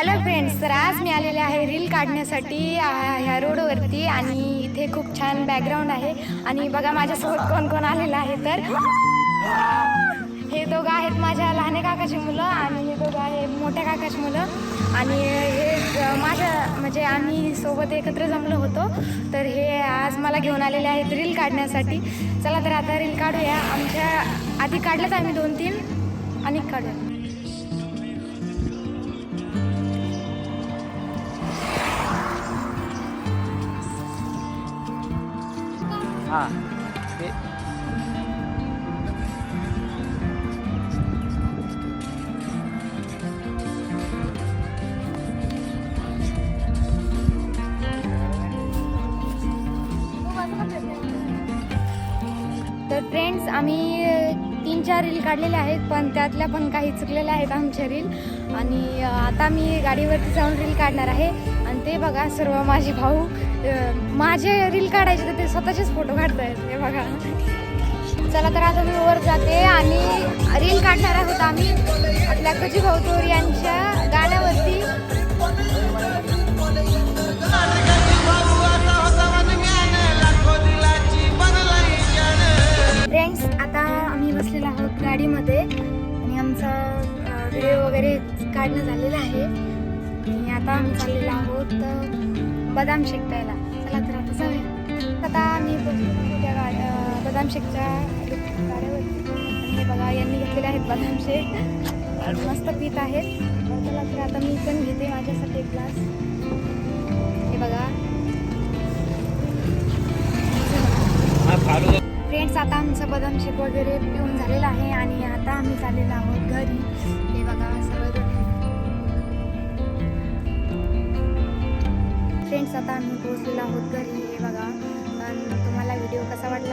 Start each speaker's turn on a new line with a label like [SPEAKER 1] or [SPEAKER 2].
[SPEAKER 1] Hello friends तर आज मी आलेले आहे रील काढण्यासाठी ह्या रोडवरती आणि इथे खूप छान बॅकग्राऊंड आहे. आणि बघा माझ्यासोबत कोण कोण आलेलं आहे तर. हे दोघं आहेत माझ्या लहाने काकाची मुलं आणि हे दोघं आहे मोठ्या काकाची मुलं. आणि हे माझ्या म्हणजे आम्ही सोबत एकत्र जमलो होतो. तर हे आज मला घेऊन आलेले आहेत रील काढण्यासाठी. चला तर आता रील काढूया. आमच्या आधी काढल्यात आम्ही दोन तीन आणि काढूया.
[SPEAKER 2] हां. ते
[SPEAKER 1] तर फ्रेंड्स आम्ही तीन चार रील काढलेल्या आहेत पण त्यातल्या पण काही चुकलेल्या आहेत आमच्या रील आणि आता मी गाडीवरती जाऊन रील काढणार आहे. आणि ते बघा सर्व माझे भाऊ. माझे रील काढायचे तर ते स्वतःचेच फोटो काढता हे बघा. चला तर आता मी वर जाते आणि रील काढणार आहोत आम्ही आपल्या कुजी भाऊ यांच्या गाण्यावरती. फ्रेंड्स आता आम्ही बसलेलो आहोत गाडीमध्ये आणि आमचा व्हिडिओ वगैरे काढणं झालेलं आहे. आणि आता आम्ही चाललेलो आहोत बदाम शेक प्यायला. चला तर आता जाऊया. आता मी त्या गाड्या बदाम शेकच्या गाड्यावरती. हे बघा यांनी घेतलेले आहेत बदाम शेक. मस्त पीत आहेत. चला तर आता मी पण घेते माझ्यासाठी एक ग्लास. हे बघा. फ्रेंड्स आता आमचं बदाम शेक वगैरे पिऊन झालेलं आहे आणि आता आम्ही चाललेलो आहोत घरी. हे बघा सर्व फ्रेंड्स आता आम्ही पोहोचलेलो आहोत घरी. हे बघा. आणि तुम्हाला व्हिडिओ कसा वाटला?